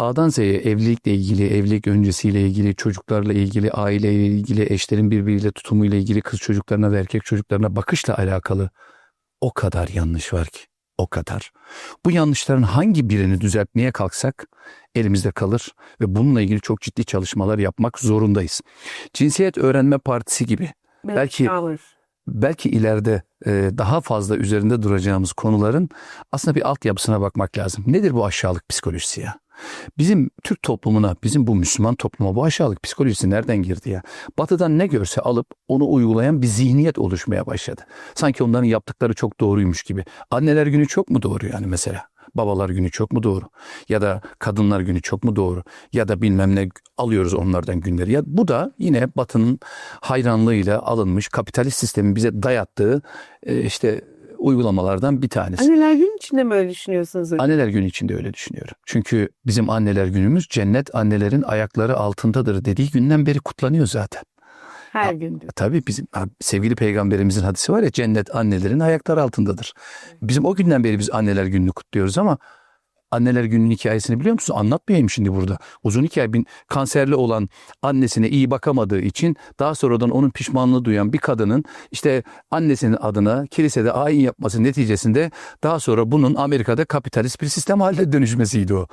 A'dan Z'ye evlilikle ilgili, evlilik öncesiyle ilgili, çocuklarla ilgili, aileyle ilgili, eşlerin birbiriyle tutumuyla ilgili, kız çocuklarına ve erkek çocuklarına bakışla alakalı o kadar yanlış var ki. O kadar. Bu yanlışların hangi birini düzeltmeye kalksak elimizde kalır ve bununla ilgili çok ciddi çalışmalar yapmak zorundayız. Cinsiyet Öğrenme Partisi gibi Belki- Alır. belki ileride e, daha fazla üzerinde duracağımız konuların aslında bir altyapısına bakmak lazım. Nedir bu aşağılık psikolojisi ya? Bizim Türk toplumuna, bizim bu Müslüman topluma bu aşağılık psikolojisi nereden girdi ya? Batı'dan ne görse alıp onu uygulayan bir zihniyet oluşmaya başladı. Sanki onların yaptıkları çok doğruymuş gibi. Anneler günü çok mu doğru yani mesela? Babalar günü çok mu doğru? Ya da kadınlar günü çok mu doğru? Ya da bilmem ne alıyoruz onlardan günleri. Ya bu da yine Batı'nın hayranlığıyla alınmış kapitalist sistemin bize dayattığı e, işte uygulamalardan bir tanesi. Anneler gün içinde mi öyle düşünüyorsunuz hocam? Anneler günü için de öyle düşünüyorum. Çünkü bizim anneler günümüz cennet annelerin ayakları altındadır dediği günden beri kutlanıyor zaten. Her gün diyor. Tabii bizim sevgili peygamberimizin hadisi var ya cennet annelerin ayakları altındadır. Bizim o günden beri biz anneler gününü kutluyoruz ama anneler gününün hikayesini biliyor musunuz? Anlatmayayım şimdi burada. Uzun hikaye. Bir kanserli olan annesine iyi bakamadığı için daha sonradan onun pişmanlığı duyan bir kadının işte annesinin adına kilisede ayin yapması neticesinde daha sonra bunun Amerika'da kapitalist bir sistem haline dönüşmesiydi o.